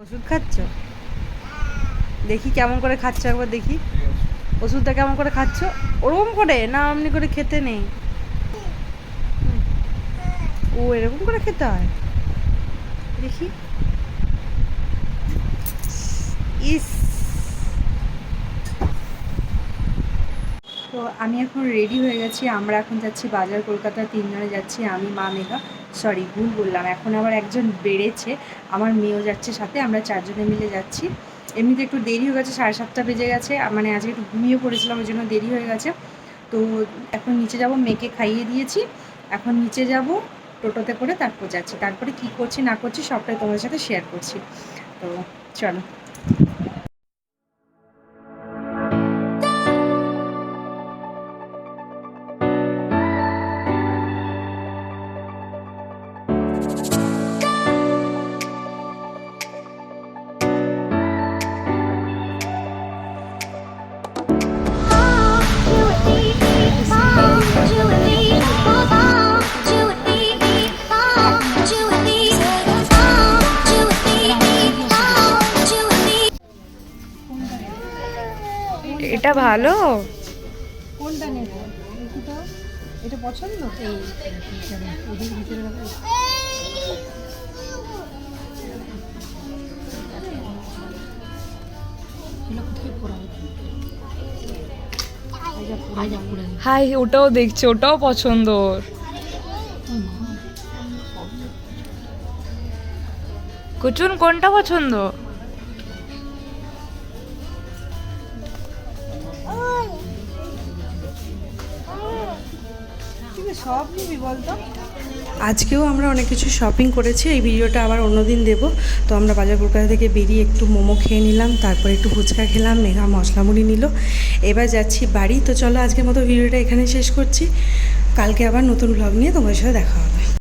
ওষুধ খাচ্ছ? দেখি কেমন করে খাচ্ছ একবার দেখি। ওষুধটা কেমন করে খাচ্ছ? ওরকম করে? না এমনি করে খেতে নেই। ও, এরকম করে খেতে হয়? দেখি। ইস তো আমি এখন রেডি হয়ে গেছি, আমরা এখন যাচ্ছি বাজার, কলকাতা তিনজনে যাচ্ছি, আমি, মা, মেঘা সরি ভুল বললাম, এখন আবার একজন বেড়েছে, আমার মেয়েও যাচ্ছে সাথে, আমরা চারজনে মিলে যাচ্ছি, এমনিতে একটু দেরি হয়ে গেছে, সাড়ে সাতটা বেজে গেছে মানে আজকে একটু ঘুমিয়ে পড়েছিলাম, ওই জন্য দেরি হয়ে গেছে, তো এখন নিচে যাব, মেয়েকে খাইয়ে দিয়েছি, এখন নিচে যাব, টোটোতে করে তারপর যাচ্ছি, তারপরে কি করছি না করছি সবটাই তোমাদের সাথে শেয়ার করছি, তো চলো। এটা ভালো। কোনটা নেব? এটা পছন্দ? এই ভিতরে হাই ওটাও দেখছে ওটাও পছন্দ ওর। কুচুন কোনটা পছন্দ? সব নিবি বলতো। আজকেও আমরা অনেক কিছু শপিং করেছি, এই ভিডিওটা আবার অন্যদিন দেব। তো আমরা বাজার কলকাতা থেকে বেরিয়ে একটু মোমো খেয়ে নিলাম, তারপর একটু ফুচকা খেলাম, মেঘা মশলা মুড়ি নিল। এবার যাচ্ছি বাড়ি, তো চলো আজকের মতো ভিডিওটা এখানে শেষ করছি। কালকে আবার নতুন ব্লগ নিয়ে তোমার সাথে দেখা হবে।